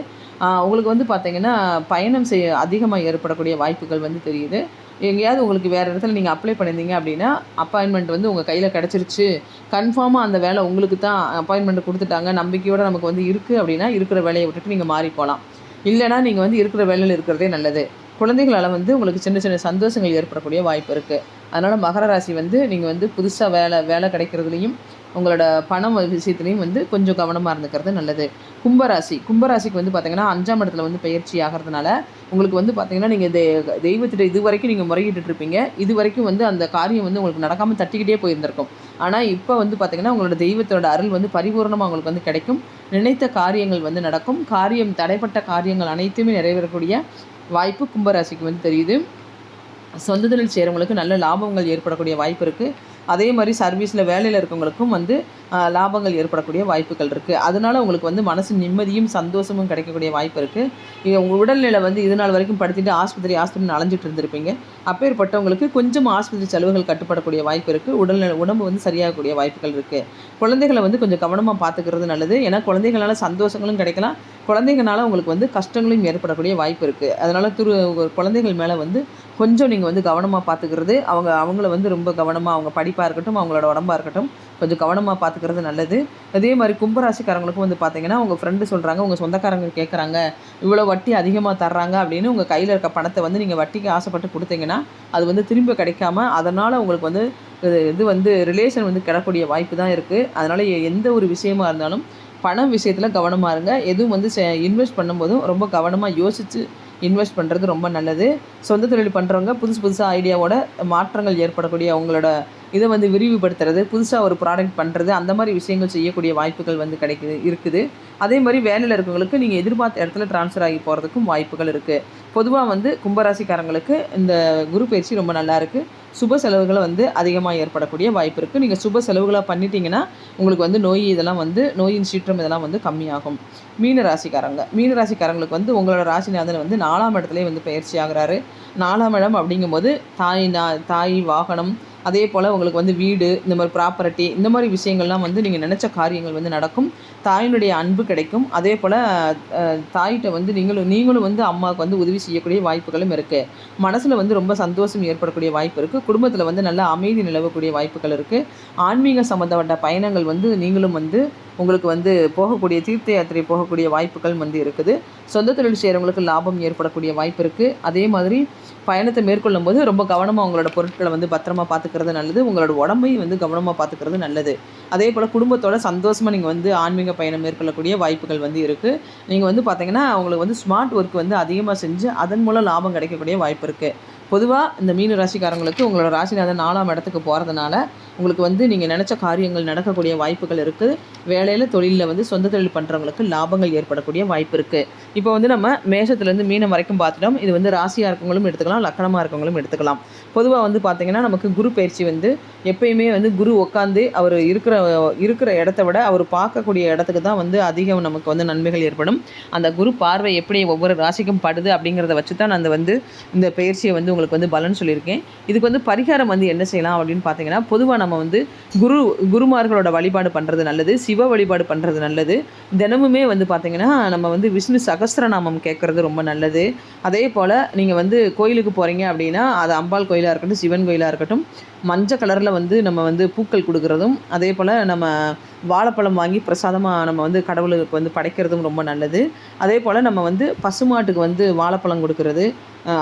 உங்களுக்கு வந்து பார்த்திங்கன்னா பயணம் செய்ய அதிகமாக ஏற்படக்கூடிய வாய்ப்புகள் வந்து தெரியுது. எங்கேயாவது உங்களுக்கு வேறு இடத்துல நீங்கள் அப்ளை பண்ணியிருந்தீங்க அப்படின்னா அப்பாயின்மெண்ட் வந்து உங்கள் கையில் கிடச்சிருச்சு. கன்ஃபார்மாக அந்த வேலை உங்களுக்கு தான் அப்பாயின்மெண்ட் கொடுத்துட்டாங்க. நம்பிக்கையோடு நமக்கு வந்து இருக்குது அப்படின்னா இருக்கிற வேலையை விட்டுட்டு நீங்கள் மாறி போகலாம் இல்லைனா நீங்கள் வந்து இருக்கிற வேலையில் இருக்கிறதே நல்லது. குழந்தைகளால் வந்து உங்களுக்கு சின்ன சின்ன சந்தோஷங்கள் ஏற்படக்கூடிய வாய்ப்பு இருக்குது அதனால் மகர ராசி வந்து நீங்கள் வந்து புதுசாக வேலை வேலை கிடைக்கிறதுலையும் உங்களோட பணம் விஷயத்துலையும் வந்து கொஞ்சம் கவனமாக இருந்துக்கிறது நல்லது. கும்பராசி. கும்பராசிக்கு வந்து பார்த்திங்கன்னா அஞ்சாம் இடத்துல வந்து பயிற்சி ஆகிறதுனால உங்களுக்கு வந்து பார்த்திங்கன்னா நீங்கள் தெ தெய்வத்திட்ட இது வரைக்கும் நீங்கள் முறையிட்டு இருப்பீங்க. இது வரைக்கும் வந்து அந்த காரியம் வந்து உங்களுக்கு நடக்காமல் தட்டிக்கிட்டே போயிருந்திருக்கும். ஆனால் இப்போ வந்து பார்த்திங்கன்னா உங்களோட தெய்வத்தோட அருள் வந்து பரிபூர்ணமாக உங்களுக்கு வந்து கிடைக்கும். நினைத்த காரியங்கள் வந்து நடக்கும். காரியம் தடைப்பட்ட காரியங்கள் அனைத்துமே நிறைவேறக்கூடிய வாய்ப்பு கும்பராசிக்கு வந்து தெரியுது. சொந்த தொழில் செய்கிறவங்களுக்கு நல்ல லாபங்கள் ஏற்படக்கூடிய வாய்ப்பு இருக்குது அதே மாதிரி சர்வீஸில் வேலையில் இருக்கவங்களுக்கும் வந்து லாபங்கள் ஏற்படக்கூடிய வாய்ப்புகள் இருக்குது அதனால் உங்களுக்கு வந்து மனசு நிம்மதியும் சந்தோஷமும் கிடைக்கக்கூடிய வாய்ப்பு இருக்குது உங்கள் உடல்நிலை வந்து இது நாள் வரைக்கும் படுத்திட்டு ஆஸ்பத்திரி ஆஸ்பத்திரி அலைஞ்சிட்டு இருந்திருப்பீங்க. அப்பேற்பட்டவங்களுக்கு கொஞ்சம் ஆஸ்பத்திரி செலவுகள் கட்டுப்படக்கூடிய வாய்ப்பு இருக்குது உடல்நிலை உடம்பு வந்து சரியாகக்கூடிய வாய்ப்புகள் இருக்குது குழந்தைகளை வந்து கொஞ்சம் கவனமாக பார்த்துக்கிறது நல்லது. ஏன்னா குழந்தைகளால் சந்தோஷங்களும் கிடைக்கலாம். குழந்தைங்கனால உங்களுக்கு வந்து கஷ்டங்களும் ஏற்படக்கூடிய வாய்ப்பு இருக்குது அதனால் துரு குழந்தைகள் மேலே வந்து கொஞ்சம் நீங்கள் வந்து கவனமாக பார்த்துக்கிறது அவங்க அவங்கள வந்து ரொம்ப கவனமாக அவங்க படிப்பாக இருக்கட்டும் அவங்களோட உடம்பாக இருக்கட்டும் கொஞ்சம் கவனமாக பார்த்துக்கிறது நல்லது. அதே மாதிரி கும்பராசிக்காரங்களுக்கும் வந்து பார்த்தீங்கன்னா உங்கள் ஃப்ரெண்டு சொல்கிறாங்க உங்கள் சொந்தக்காரங்க கேட்குறாங்க இவ்வளோ வட்டி அதிகமாக தர்றாங்க அப்படின்னு உங்கள் கையில் இருக்க பணத்தை வந்து நீங்கள் வட்டிக்கு ஆசைப்பட்டு கொடுத்தீங்கன்னா அது வந்து திரும்ப கிடைக்காம அதனால் உங்களுக்கு வந்து இது இது வந்து ரிலேஷன் வந்து கிடக்கூடிய வாய்ப்பு தான் இருக்குது அதனால் எந்த ஒரு விஷயமா இருந்தாலும் பணம் விஷயத்தில் கவனமாக இருங்க. எதுவும் வந்து இன்வெஸ்ட் பண்ணும்போதும் ரொம்ப கவனமாக யோசித்து இன்வெஸ்ட் பண்ணுறது ரொம்ப நல்லது. சொந்த தொழில் பண்ணுறவங்க புதுசு புதுசாக ஐடியாவோட மாற்றங்கள் ஏற்படக்கூடிய அவங்களோட இதை வந்து விரிவுபடுத்துறது புதுசாக ஒரு ப்ராடக்ட் பண்ணுறது அந்த மாதிரி விஷயங்கள் செய்யக்கூடிய வாய்ப்புகள் வந்து கிடைக்குது இருக்குது. அதே மாதிரி வேலையில் இருக்கவங்களுக்கு நீங்கள் எதிர்பார்த்த இடத்துல ட்ரான்ஸ்ஃபர் ஆகி போகிறதுக்கும் வாய்ப்புகள் இருக்குது பொதுவாக வந்து கும்பராசிக்காரங்களுக்கு இந்த குரு பயிற்சி ரொம்ப நல்லா இருக்குது சுப செலவுகளை வந்து அதிகமாக ஏற்படக்கூடிய வாய்ப்பு இருக்குது நீங்கள் சுப செலவுகளாக பண்ணிட்டீங்கன்னா உங்களுக்கு வந்து நோய் இதெல்லாம் வந்து நோயின் சீற்றம் இதெல்லாம் வந்து கம்மியாகும். மீன ராசிக்காரங்க. மீன ராசிக்காரங்களுக்கு வந்து உங்களோட ராசிநாதன் வந்து நாலாம் இடத்துலேயே வந்து பயிற்சி ஆகிறாரு. நாலாம் இடம் அப்படிங்கும்போது தாய் நா தாய் வாகனம் அதே போல் உங்களுக்கு வந்து வீடு இந்த மாதிரி ப்ராப்பர்ட்டி இந்த மாதிரி விஷயங்கள்லாம் வந்து நீங்கள் நினச்ச காரியங்கள் வந்து நடக்கும். தாயினுடைய அன்பு கிடைக்கும். அதே போல் தாயிட்ட வந்து நீங்களும் நீங்களும் வந்து அம்மாவுக்கு வந்து உதவி செய்யக்கூடிய வாய்ப்புகளும் இருக்குது மனசில் வந்து ரொம்ப சந்தோஷம் ஏற்படக்கூடிய வாய்ப்பு இருக்குது குடும்பத்தில் வந்து நல்ல அமைதி நிலவக்கூடிய வாய்ப்புகள் இருக்குது ஆன்மீக சம்மந்தப்பட்ட பயணங்கள் வந்து நீங்களும் வந்து உங்களுக்கு வந்து போகக்கூடிய தீர்த்த யாத்திரை போகக்கூடிய வாய்ப்புகள் வந்து இருக்குது. சொந்த தொழில் செய்கிறவங்களுக்கு லாபம் ஏற்படக்கூடிய வாய்ப்பு இருக்குது அதே மாதிரி பயணத்தை மேற்கொள்ளும் போது ரொம்ப கவனமாக உங்களோட பொருட்களை வந்து பத்திரமா பார்த்துக்கிறது நல்லது. உங்களோட உடம்பையும் வந்து கவனமாக பார்த்துக்கிறது நல்லது. அதே போல் குடும்பத்தோட சந்தோஷமாக நீங்கள் வந்து ஆன்மீக பயணம் மேற்கொள்ளக்கூடிய வாய்ப்புகள் வந்து இருக்குது நீங்கள் வந்து பார்த்தீங்கன்னா அவங்களுக்கு வந்து ஸ்மார்ட் ஒர்க் வந்து அதிகமாக செஞ்சு அதன் மூலம் லாபம் கிடைக்கக்கூடிய வாய்ப்பு இருக்குது பொதுவாக இந்த மீன ராசிக்காரங்களுக்கு உங்களோட ராசிநாதன் நாலாம் இடத்துக்கு போகிறதுனால உங்களுக்கு வந்து நீங்கள் நினச்ச காரியங்கள் நடக்கக்கூடிய வாய்ப்புகள் இருக்குது வேலையில் தொழிலில் வந்து சொந்த தொழில் பண்ணுறவங்களுக்கு லாபங்கள் ஏற்படக்கூடிய வாய்ப்பு இருக்குது இப்போ வந்து நம்ம மேஷத்துலேருந்து மீனம் வரைக்கும் பார்த்துட்டோம். இது வந்து ராசியாக இருக்கவங்களும் எடுத்துக்கலாம். லக்கணமாக இருக்கவங்களும் எடுத்துக்கலாம். பொதுவாக வந்து பார்த்திங்கன்னா நமக்கு குரு பயிற்சி வந்து எப்பயுமே வந்து குரு உட்காந்து அவர் இருக்கிற இருக்கிற இடத்த விட அவர் பார்க்கக்கூடிய இடத்துக்கு தான் வந்து அதிகம் நமக்கு வந்து நன்மைகள் ஏற்படும். அந்த குரு பார்வை எப்படி ஒவ்வொரு ராசிக்கும் படுது அப்படிங்கிறத வச்சு தான் நான் அந்த வந்து இந்த பயிற்சியை வந்து உங்களுக்கு வந்து பலன் சொல்லியிருக்கேன். இதுக்கு வந்து பரிகாரம் வந்து என்ன செய்யலாம் அப்படின்னு பார்த்தீங்கன்னா பொதுவாக நம்ம வந்து குரு குருமார்களோட வழிபாடு பண்ணுறது நல்லது சிவ வழிபாடு பண்ணுறது நல்லது. தினமுமே வந்து பார்த்திங்கன்னா நம்ம வந்து விஷ்ணு சகஸ்திரநாமம் கேட்குறது ரொம்ப நல்லது. அதே போல் நீங்கள் வந்து கோயிலுக்கு போகிறீங்க அப்படின்னா அது அம்பாள் கோயிலாக இருக்கட்டும் சிவன் கோயிலாக இருக்கட்டும் மஞ்சள் கலரில் வந்து நம்ம வந்து பூக்கள் கொடுக்குறதும் அதே போல் நம்ம வாழைப்பழம் வாங்கி பிரசாதமாக நம்ம வந்து கடவுளுக்கு வந்து படைக்கிறதும் ரொம்ப நல்லது. அதே போல் நம்ம வந்து பசுமாட்டுக்கு வந்து வாழைப்பழம் கொடுக்குறது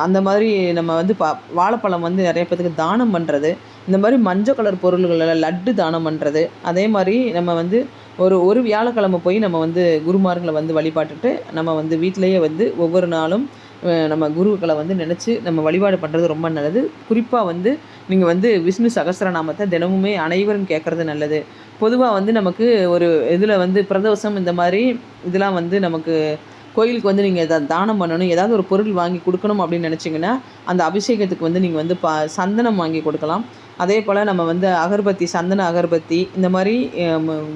அந்த மாதிரி நம்ம வந்து ப வாழைப்பழம் வந்து நிறைய பேத்துக்கு தானம் பண்ணுறது இந்த மாதிரி மஞ்சள் கலர் பொருள்களில் லட்டு தானம் பண்ணுறது அதே மாதிரி நம்ம வந்து ஒரு ஒரு வியாழக்கிழமை போய் நம்ம வந்து குருமார்களை வந்து வழிபாட்டுட்டு நம்ம வந்து வீட்டிலையே வந்து ஒவ்வொரு நாளும் நம்ம குருக்களை வந்து நினச்சி நம்ம வழிபாடு பண்ணுறது ரொம்ப நல்லது. குறிப்பாக வந்து நீங்கள் வந்து விஷ்ணு சகசிரநாமத்தை தினமுமே அனைவரும் கேட்குறது நல்லது. பொதுவாக வந்து நமக்கு ஒரு இதில் வந்து பிரதோஷம் இந்த மாதிரி இதெல்லாம் வந்து நமக்கு கோயிலுக்கு வந்து நீங்கள் எதாவது தானம் பண்ணணும் ஏதாவது ஒரு பொருள் வாங்கி கொடுக்கணும் அப்படின்னு நினச்சிங்கன்னா அந்த அபிஷேகத்துக்கு வந்து நீங்கள் வந்து பா சந்தனம் வாங்கி கொடுக்கலாம். அதே போல் நம்ம வந்து அகர்பத்தி சந்தன அகர்பத்தி இந்த மாதிரி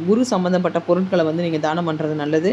குரு சம்மந்தப்பட்ட பொருட்களை வந்து நீங்கள் தானம் பண்ணுறது நல்லது.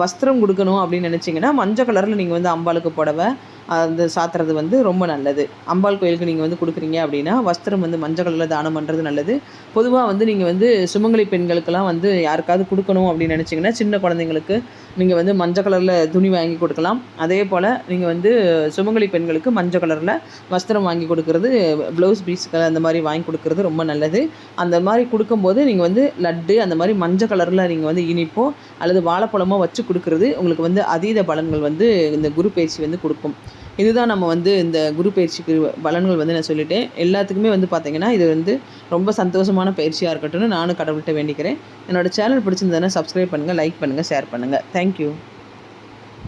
வஸ்திரம் கொடுக்கணும் அப்படின்னு நினச்சிங்கன்னா மஞ்சள் கலரில் நீங்கள் வந்து அம்பாளுக்கு புடவை அந்த சாத்துறது வந்து ரொம்ப நல்லது. அம்பாள் கோயிலுக்கு நீங்கள் வந்து கொடுக்குறீங்க அப்படின்னா வஸ்திரம் வந்து மஞ்சள் கலரில் தானம் பண்ணுறது நல்லது. பொதுவாக வந்து நீங்கள் வந்து சுமங்கலி பெண்களுக்கெல்லாம் வந்து யாருக்காவது கொடுக்கணும் அப்படின்னு நினச்சிங்கன்னா சின்ன குழந்தைங்களுக்கு நீங்கள் வந்து மஞ்சள் கலரில் துணி வாங்கி கொடுக்கலாம். அதே போல் நீங்கள் வந்து சுமங்கலி பெண்களுக்கு மஞ்சள் கலரில் வஸ்திரம் வாங்கி கொடுக்குறது ப்ளவுஸ் பீஸ்கள் அந்த மாதிரி வாங்கி கொடுக்குறது ரொம்ப நல்லது. அந்த மாதிரி கொடுக்கும்போது நீங்கள் வந்து லட்டு அந்த மாதிரி மஞ்சள் கலரில் நீங்கள் வந்து இனிப்போ அல்லது வாழைப்பழமோ வச்சு கொடுக்குறது உங்களுக்கு வந்து அதீத பலன்கள் வந்து இந்த குரு பயிற்சி வந்து கொடுக்கும். இதுதான் நம்ம வந்து இந்த குரு பயிற்சிக்கு பலன்கள் வந்து நான் சொல்லிட்டேன். எல்லாத்துக்குமே வந்து பார்த்திங்கன்னா இது வந்து ரொம்ப சந்தோஷமான பயிற்சியாக இருக்கட்டும்னு நானும் கடவுள்கிட்ட வேண்டிக்கிறேன். என்னோடய சேனல் பிடிச்சிருந்ததுன்னா சப்ஸ்கிரைப் பண்ணுங்கள் லைக் பண்ணுங்கள் ஷேர் பண்ணுங்கள் தேங்க்யூ